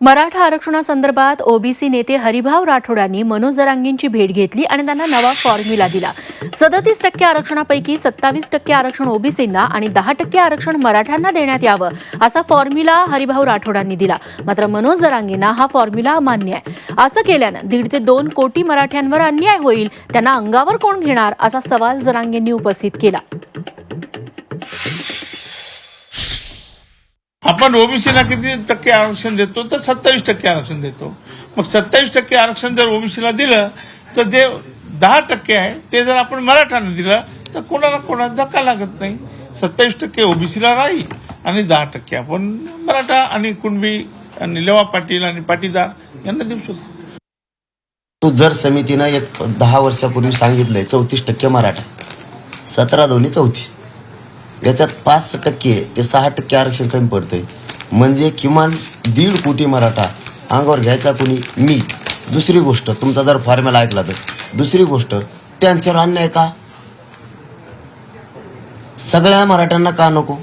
मराठा आरक्षणासंदर्भात ओबीसी नेते हरिभाऊ राठोड यांनी मनोज जरांगींची भेट घेतली आणि त्यांना नवा फॉर्म्युला दिला. सदतीस टक्के आरक्षणापैकी सत्तावीस टक्के आरक्षण ओबीसींना आणि दहा टक्के आरक्षण मराठ्यांना देण्यात यावं असा फॉर्म्युला हरिभाऊ राठोडांनी दिला. मात्र मनोज जरांगींना हा फॉर्म्युला अमान्य आहे. असं केल्यानं दीड ते दोन कोटी मराठ्यांवर अन्याय होईल त्यांना अंगावर कोण घेणार असा सवाल जरांगींनी उपस्थित केला. आपण ओबीसीला किती टक्के आरक्षण देतो तर सत्तावीस टक्के आरक्षण देतो. मग सत्तावीस टक्के आरक्षण जर ओबीसीला दिलं तर जे दहा टक्के आहे ते जर आपण मराठ्यांना दिलं तर कोणाला कोणाला धक्का लागत नाही. सत्तावीस टक्के ओबीसीला राहील आणि दहा टक्के आपण मराठा आणि कुणबी आणि लेवा पाटील आणि पाटीदार यांना देऊ शकतो. तो जर समितीनं एक दहा वर्षापूर्वी सांगितलंय चौतीस टक्के मराठा सतरा दोन्ही चौथी. याच्यात पाच टक्के ते सहा टक्के आरक्षण कमी पडतंय. म्हणजे किमान दीड कोटी मराठा अंगावर घ्यायचा कोणी? मी. दुसरी गोष्ट तुमचा जर फॉर्म्युला ऐकला तर. दुसरी गोष्ट त्यांच्यावर अन्याय का? सगळ्या मराठ्यांना का नको?